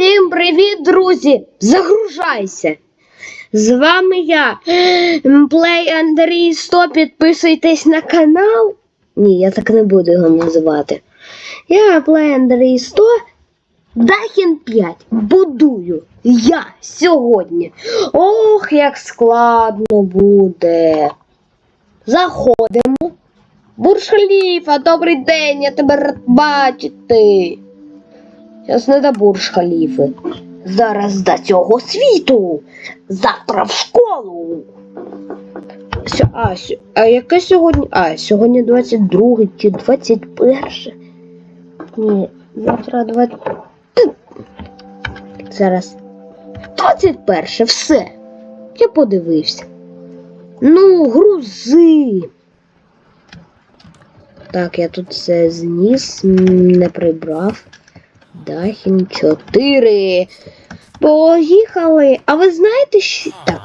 Всім привіт, друзі! Загружайся! З вами я, Плей Андрій 100. Підписуйтесь на канал. Ні, я так не буду його називати. Я Плей Андрій 100. Дахін 5 будую я сьогодні. Ох, як складно буде. Заходимо. Бурж Халіфа, добрий день, я тебе рад бачити. Зараз не халіфи. Зараз до цього світу. Завтра в школу. Сьо, а, сьо, а яке сьогодні? А, сьогодні 22 чи 21? Ні, завтра 20. Зараз. 21, все. Я подивився. Ну, грузи. Так, я тут все зніс, не прибрав. Дахін 4. Поїхали. А ви знаєте, що. Так.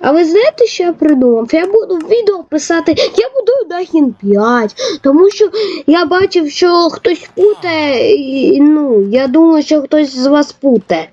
А ви знаєте, що я придумав? Я буду відео писати, я буду Дахін 5, тому що я бачив, що хтось путає, і, ну, я думаю, що хтось з вас путає.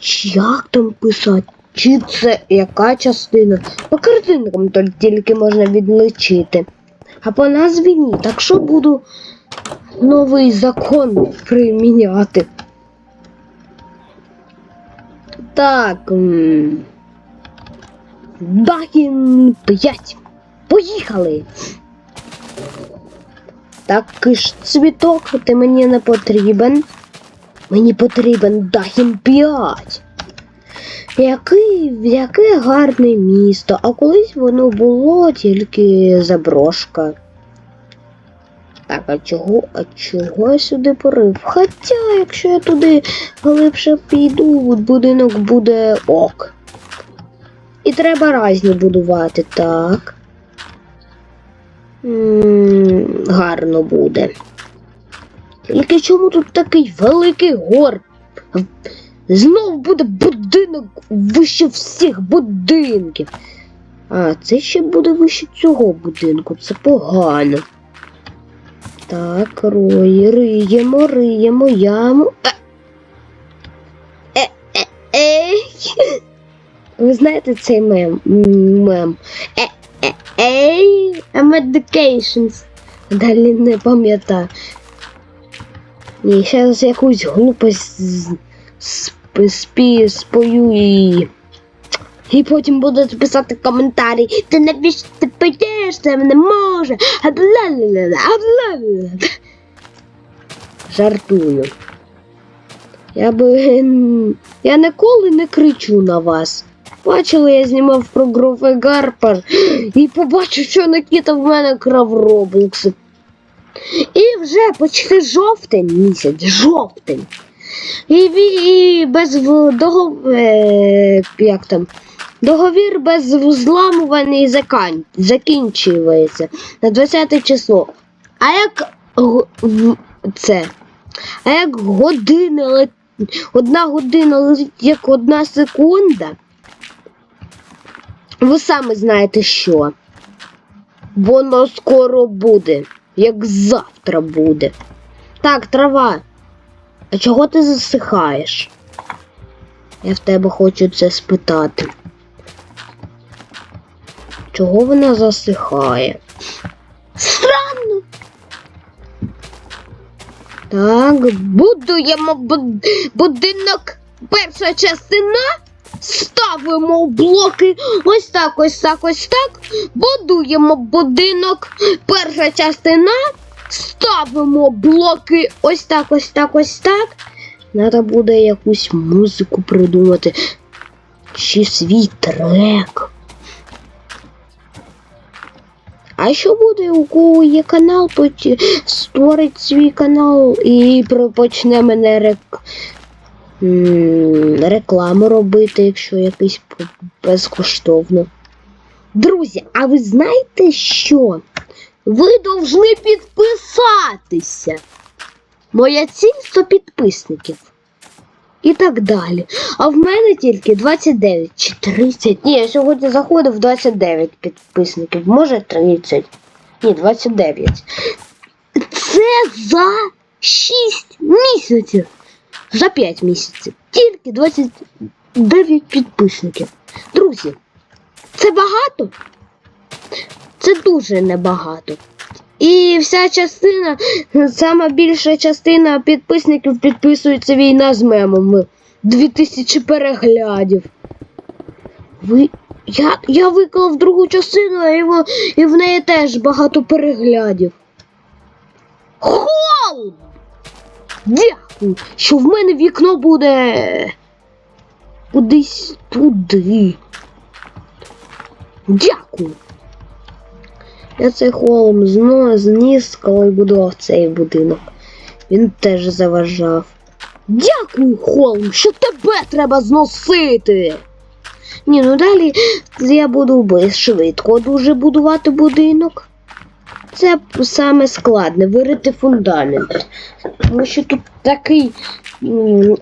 Чи Як там писати? Чи це яка частина? По картинкам тільки можна відличити. А по назві ні. Так що буду новий закон приміняти. Так. м, Дахін 5. Поїхали. Такий ж цвіток, ти мені не потрібен. Мені потрібен Дахін 5. Який, яке гарне місто, а колись воно було тільки заброшка. Так, а чого, а чого я сюди порив? Хоча, якщо я туди глибше піду, будинок буде ок. І треба різні будувати, так. гарно буде. Тільки чому тут такий великий гор? Знов буде будинок вище всіх будинків. А, це ще буде вище цього будинку, це погано. Так, рої, риємо, риємо, яму. Е, е, е, ей. Ви знаєте цей мем? Мем. Е, е, ей, medications. Далі не пам'ятаю. Ні, зараз якусь глупость спі, спою і. І потім будуть писати коментарі. Ти навіщо ти поєш, це не може. Жартую. Я би. Я ніколи не кричу на вас. Бачили, я знімав про Грофе Гарпар і побачив, що Никіта в мене крав Роблокси. І вже почти жовтень місяць, жовтень. І, і без догов... е, як там? Договір без закінчується на 20 число. А як це? А як година лет... одна година летить як одна секунда? Ви самі знаєте що? Воно скоро буде, як завтра буде. Так, трава. А чого ти засихаєш? Я в тебе хочу це спитати. Чого вона засихає? Странно. Так, будуємо буд- будинок. Перша частина. Ставимо блоки. Ось так, ось так, ось так. Будуємо будинок. Перша частина. Ставимо блоки. Ось так, ось так, ось так. Треба буде якусь музику придумати. Чи свій трек. А що буде, у кого є канал, поч- створить свій канал і почне мене рек... рекламу робити, якщо якийсь безкоштовно. Друзі, а ви знаєте що? Ви повинні підписатися. Моя ціль 100 підписників. І так далі. А в мене тільки 29 чи 30. Ні, я сьогодні заходив 29 підписників, може 30. Ні, 29. Це за 6 місяців. за 5 місяців. Тільки 29 підписників. Друзі, це багато? Це дуже небагато. І вся частина, сама більша частина підписників підписується війна з мемами. 2000 переглядів. Ви. Я, я виклав другу частину, а його, і в неї теж багато переглядів. Холм! Дякую, що в мене вікно буде кудись туди. Дякую. Я цей холм зно зніс, коли будував цей будинок. Він теж заважав. Дякую, Холм, що тебе треба зносити. Ні, ну далі я буду швидко дуже будувати будинок. Це саме складне вирити фундамент. Тому що тут такий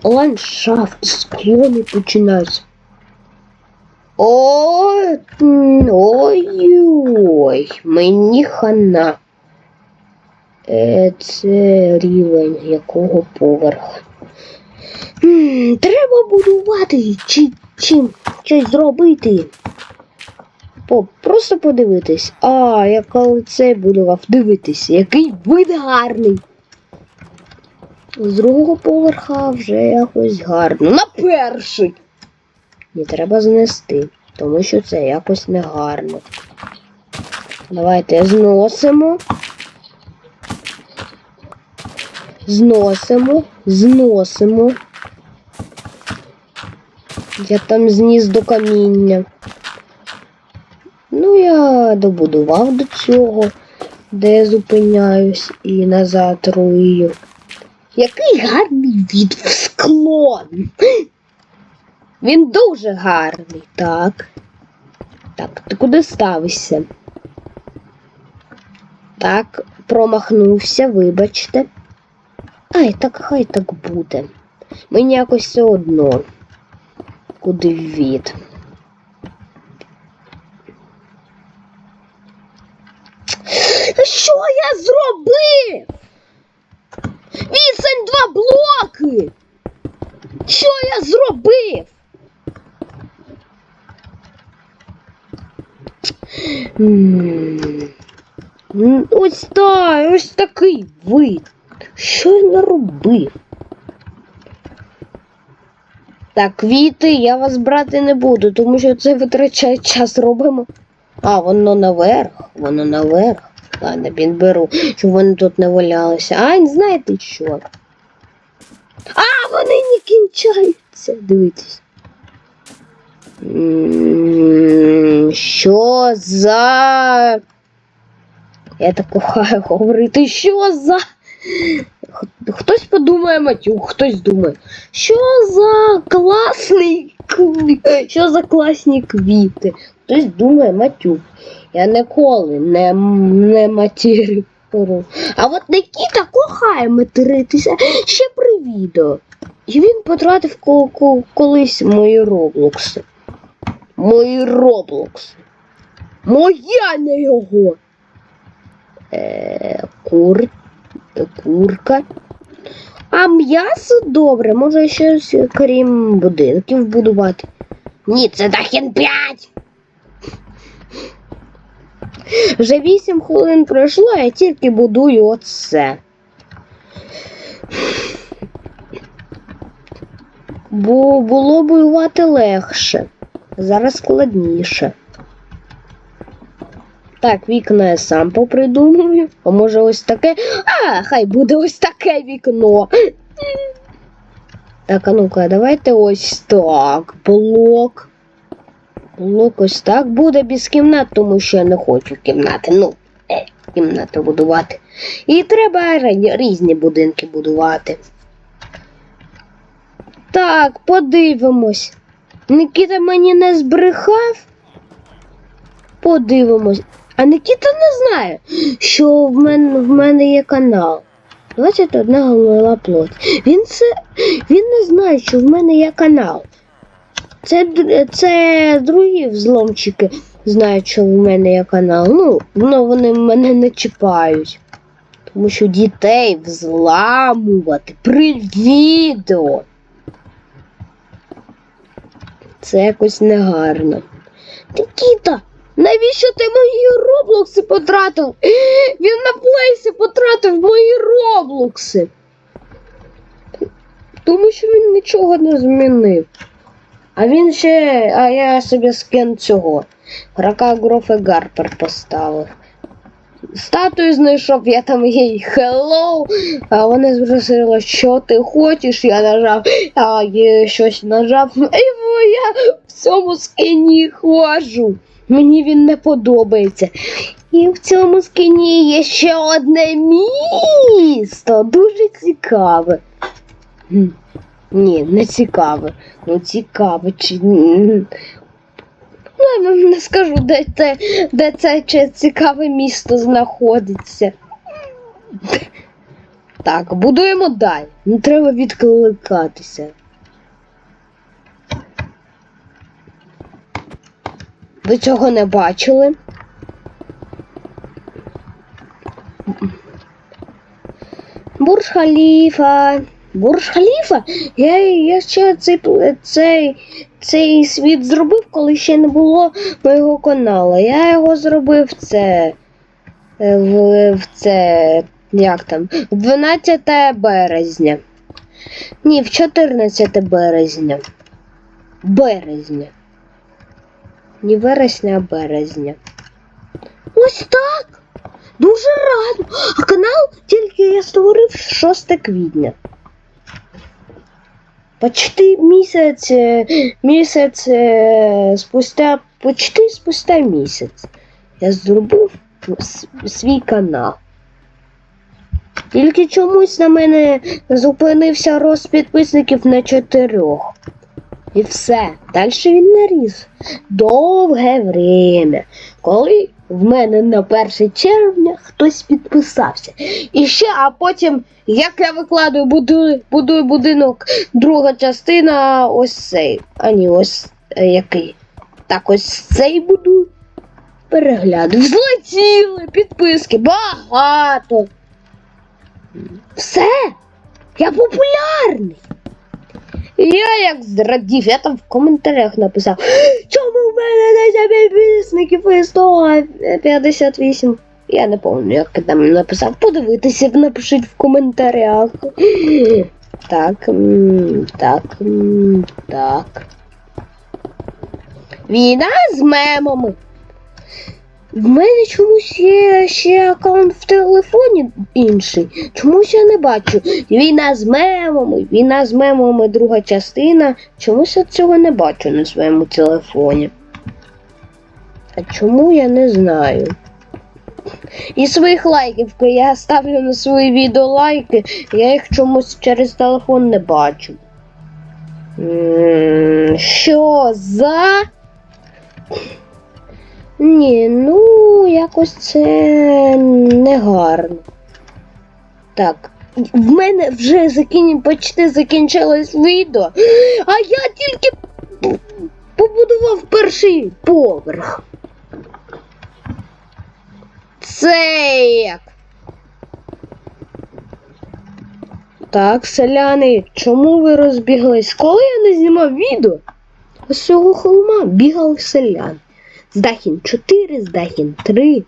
ландшафт, склони починаються. Ой, ой-ой, мені хана. Е, Це рівень якого поверху. Треба будувати чи чим щось зробити. Просто подивитись. А, я коли це будував, дивитись, який вид гарний. З другого поверха вже якось гарно. На перший. Не треба знести, тому що це якось негарно. Давайте зносимо. Зносимо, зносимо. Я там зніс до каміння. Ну, я добудував до цього, де я зупиняюсь і назад руїю. Який гарний від склон. Він дуже гарний, так. Так, ти куди ставишся? Так, промахнувся, вибачте. Ай, так хай так буде. Мені якось все одно. Куди від. Що я зробив? Відстань два блоки. Що я зробив? М, м, Ось так, ось такий вид. Що я наробив? Так, квіти я вас брати не буду, тому що це витрачає час робимо. А, воно наверх, воно наверх. Ладно, він беру, щоб вони тут не валялися. А, знаєте що? А, вони не кінчаються. Дивіться. Що за. Я так кохаю говорити, що за. Хтось подумає матюк, хтось думає, що за класний кві- що за класні квіти. Хтось думає матюк. Я ніколи не, не матерю. А от Нікіта кохає материтися ще при відео. І він потратив ко- ко- колись мої роблокси. Мої роблокси. Моя не його. Е, кур, курка. А м'ясо добре, може щось крім будинків будувати. Ні, це Дахін 5. Вже 8 хвилин пройшло, я тільки будую оце. Бо було будувати легше. Зараз складніше. Так, вікна я сам попридумую. А може ось таке. А, хай буде ось таке вікно. Так, а ну-ка, давайте ось так. Блок. Блок ось так буде без кімнат, тому що я не хочу кімнати. Ну, е, кімнати будувати. І треба різні будинки будувати. Так, подивимось. Нікіта мені не збрехав. Подивимось. А Нікіта не знає, що в мене, в мене є канал. 21 голова плоть. Він це він не знає, що в мене є канал. Це, це другі взломчики знають, що в мене є канал. Ну, ну вони мене не чіпають. Тому що дітей взламувати при відео. Це якось негарно. Нікіта, навіщо ти мої роблокси потратив? Він на плейсі потратив мої роблокси. Тому що він нічого не змінив. А він ще. А я собі скин цього. Грака Грофе Гарпер поставив. Статую знайшов, я там їй hello, а вона спросила, що ти хочеш, я нажав, а я щось нажав, і я в цьому скині ходжу. Мені він не подобається. І в цьому скині є ще одне місто. Дуже цікаве. Ні, не цікаве. Ну цікаве чи. Ну, я вам не скажу, де це, де це цікаве місто знаходиться. Так, будуємо далі. Не треба відкликатися. Ви цього не бачили? Бурж Халіфа. Бурж Халіфа? Я, я ще цей, цей, цей світ зробив, коли ще не було моєго каналу. Я його зробив це. е, В, в це. Як там? 12 березня. Ні, в 14 березня. Березня. Не вересня, а березня. Ось так. Дуже рано. А канал тільки я створив 6 квітня. Почти місяць, е, місяць е, спустя, почти спустя місяць я зробив свій канал. Тільки чомусь на мене зупинився рост підписників на чотирьох. І все. Далі він наріс. Довге время. Коли в мене на 1 червня хтось підписався. І ще, а потім, як я викладаю, будую, будую будинок, друга частина, ось цей. А ні, ось е, який. Так, ось цей будую. Перегляду. Злетіли підписки, багато. Все. Я популярний. Я як зрадів, я там в коментарях написав, чому в мене 10 підписників і 158. Я не пам'ятаю, як я там написав. Подивитися, напишіть в коментарях. Так, так, так. Війна з мемами. В мене чомусь є ще аккаунт в телефоні інший. Чомусь я не бачу. Війна з мемами, війна з мемами, друга частина. Чомусь я цього не бачу на своєму телефоні. А чому я не знаю? І своїх лайків, коли я ставлю на свої відео лайки, я їх чомусь через телефон не бачу. Що за? Ні, ну якось це негарно. Так. В мене вже закін... почти закінчилось відео, а я тільки побудував перший поверх. Це як? Так, селяни, чому ви розбіглись? Коли я не знімав відео, з цього холма бігали селяни. Здахін 4, Здахін 3.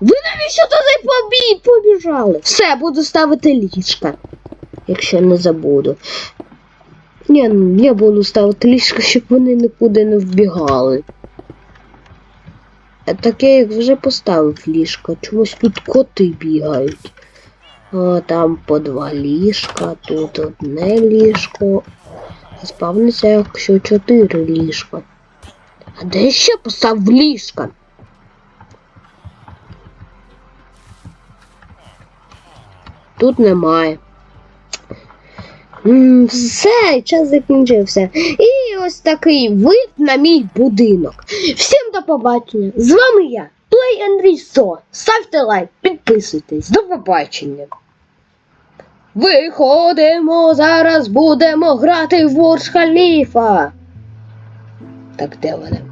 Ви навіщо туди побі... побіжали? Все, буду ставити ліжка. Якщо не забуду. Ні, я буду ставити ліжка, щоб вони нікуди не вбігали. Так я їх вже поставив ліжка. Чомусь тут коти бігають. О, там по два ліжка, тут одне ліжко. Спавниться, якщо чотири ліжка. А де ще постав ліжка? Тут немає. Все, час закінчився. І ось такий вид на мій будинок. Всім до побачення. З вами я, Плей Андрій Со. Ставте лайк, підписуйтесь. До побачення. Виходимо, зараз будемо грати в Бурж Халіфа. Так де вони?